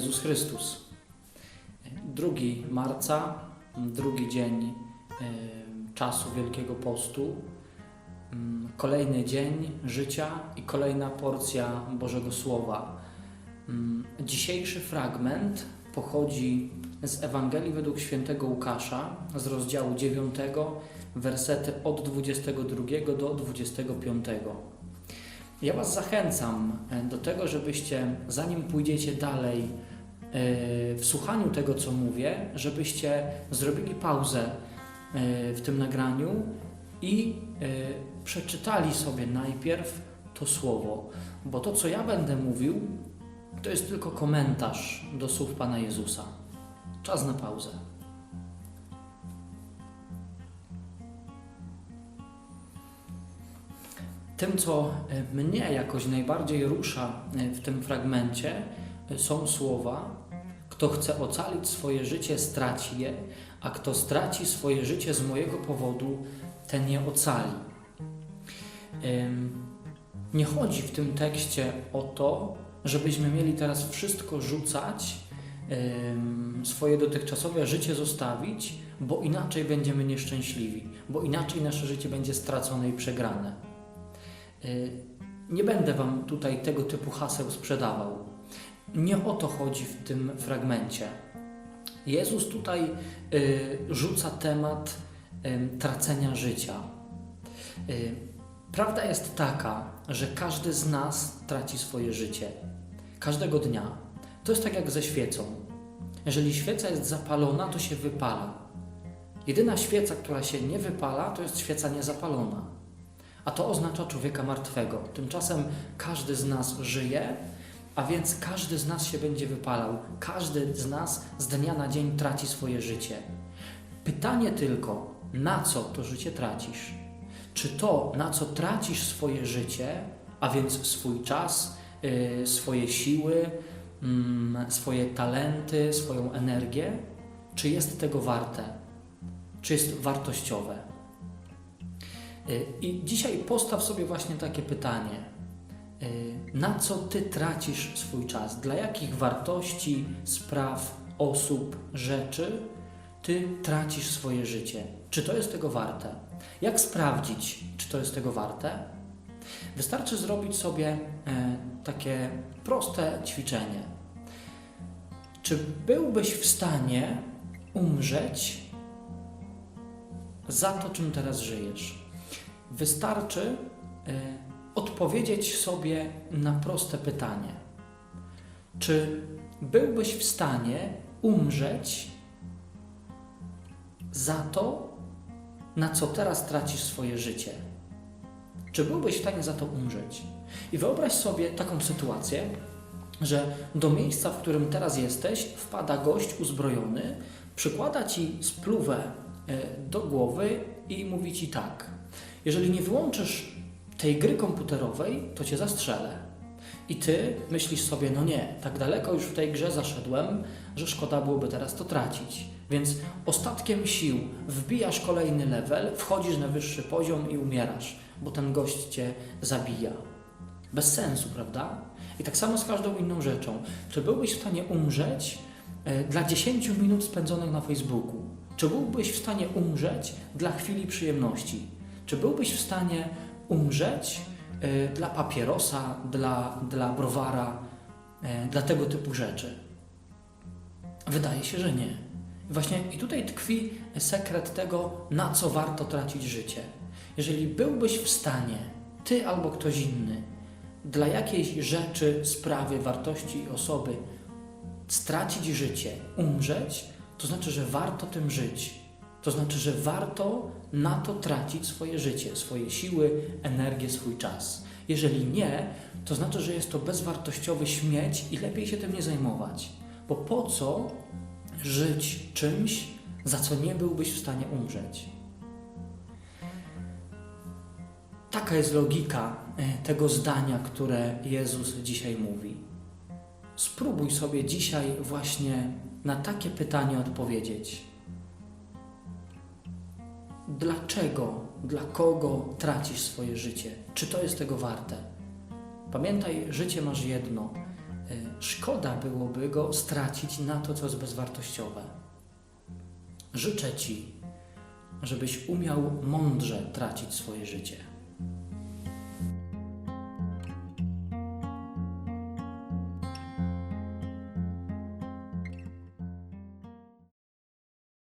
Jezus Chrystus. 2 marca, drugi dzień czasu Wielkiego Postu, Mm, kolejny dzień życia i kolejna porcja Bożego Słowa. Mm, Dzisiejszy fragment pochodzi z Ewangelii według świętego Łukasza z rozdziału 9, wersety od 22 do 25. Ja Was zachęcam e, do tego, żebyście, zanim pójdziecie dalej e, w słuchaniu tego, co mówię, żebyście zrobili pauzę e, w tym nagraniu i przeczytali sobie najpierw to słowo, bo to, co ja będę mówił, to jest tylko komentarz do słów Pana Jezusa. Czas na pauzę. Tym, co e, mnie jakoś najbardziej rusza e, w tym fragmencie, e, są słowa: Kto chce ocalić swoje życie, straci je, a kto straci swoje życie z mojego powodu, ten je ocali. Nie chodzi w tym tekście o to, żebyśmy mieli teraz wszystko rzucać, swoje dotychczasowe życie zostawić, bo inaczej będziemy nieszczęśliwi, bo inaczej nasze życie będzie stracone i przegrane. Y, Nie będę Wam tutaj tego typu haseł sprzedawał. Nie o to chodzi w tym fragmencie. Jezus tutaj y, rzuca temat tracenia życia. Y, Prawda jest taka, że każdy z nas traci swoje życie. Każdego dnia. To jest tak jak ze świecą. Jeżeli świeca jest zapalona, to się wypala. Jedyna świeca, która się nie wypala, to jest świeca niezapalona. A to oznacza człowieka martwego. Tymczasem każdy z nas żyje, a więc każdy z nas się będzie wypalał. Każdy z nas z dnia na dzień traci swoje życie. Pytanie tylko, na co to życie tracisz? Czy to, na co tracisz swoje życie, a więc swój czas, yy, swoje siły, mm, swoje talenty, swoją energię, czy jest tego warte? Czy jest wartościowe? Yy, I dzisiaj postaw sobie właśnie takie pytanie. Yy, Na co ty tracisz swój czas? Dla jakich wartości, spraw, osób, rzeczy ty tracisz swoje życie? Czy to jest tego warte? Jak sprawdzić, czy to jest tego warte? Wystarczy zrobić sobie e, takie proste ćwiczenie. Czy byłbyś w stanie umrzeć za to, czym teraz żyjesz? Wystarczy e, odpowiedzieć sobie na proste pytanie. Czy byłbyś w stanie umrzeć za to, na co teraz tracisz swoje życie? Czy byłbyś w stanie za to umrzeć? I wyobraź sobie taką sytuację, że do miejsca, w którym teraz jesteś, wpada gość uzbrojony, przykłada ci spluwę e, do głowy i mówi ci tak: Jeżeli nie wyłączysz tej gry komputerowej, to cię zastrzelę. I ty myślisz sobie, no nie, tak daleko już w tej grze zaszedłem, że szkoda byłoby teraz to tracić. Więc ostatkiem sił wbijasz kolejny level, wchodzisz na wyższy poziom i umierasz, bo ten gość cię zabija. Bez sensu, prawda? I tak samo z każdą inną rzeczą. Czy byłbyś w stanie umrzeć e, dla 10 minut spędzonych na Facebooku? Czy byłbyś w stanie umrzeć dla chwili przyjemności? Czy byłbyś w stanie umrzeć e, dla papierosa, dla, dla browara, e, dla tego typu rzeczy? Wydaje się, że nie. Właśnie i tutaj tkwi sekret tego, na co warto tracić życie. Jeżeli byłbyś w stanie, ty albo ktoś inny, dla jakiejś rzeczy, sprawy, wartości i osoby stracić życie, umrzeć, to znaczy, że warto tym żyć. To znaczy, że warto na to tracić swoje życie, swoje siły, energię, swój czas. Jeżeli nie, to znaczy, że jest to bezwartościowy śmieć i lepiej się tym nie zajmować. Bo po co żyć czymś, za co nie byłbyś w stanie umrzeć? Taka jest logika e, tego zdania, które Jezus dzisiaj mówi. Spróbuj sobie dzisiaj właśnie na takie pytanie odpowiedzieć. Dlaczego, dla kogo tracisz swoje życie? Czy to jest tego warte? Pamiętaj, życie masz jedno. szkoda byłoby go stracić na to, co jest bezwartościowe. Życzę Ci, żebyś umiał mądrze tracić swoje życie.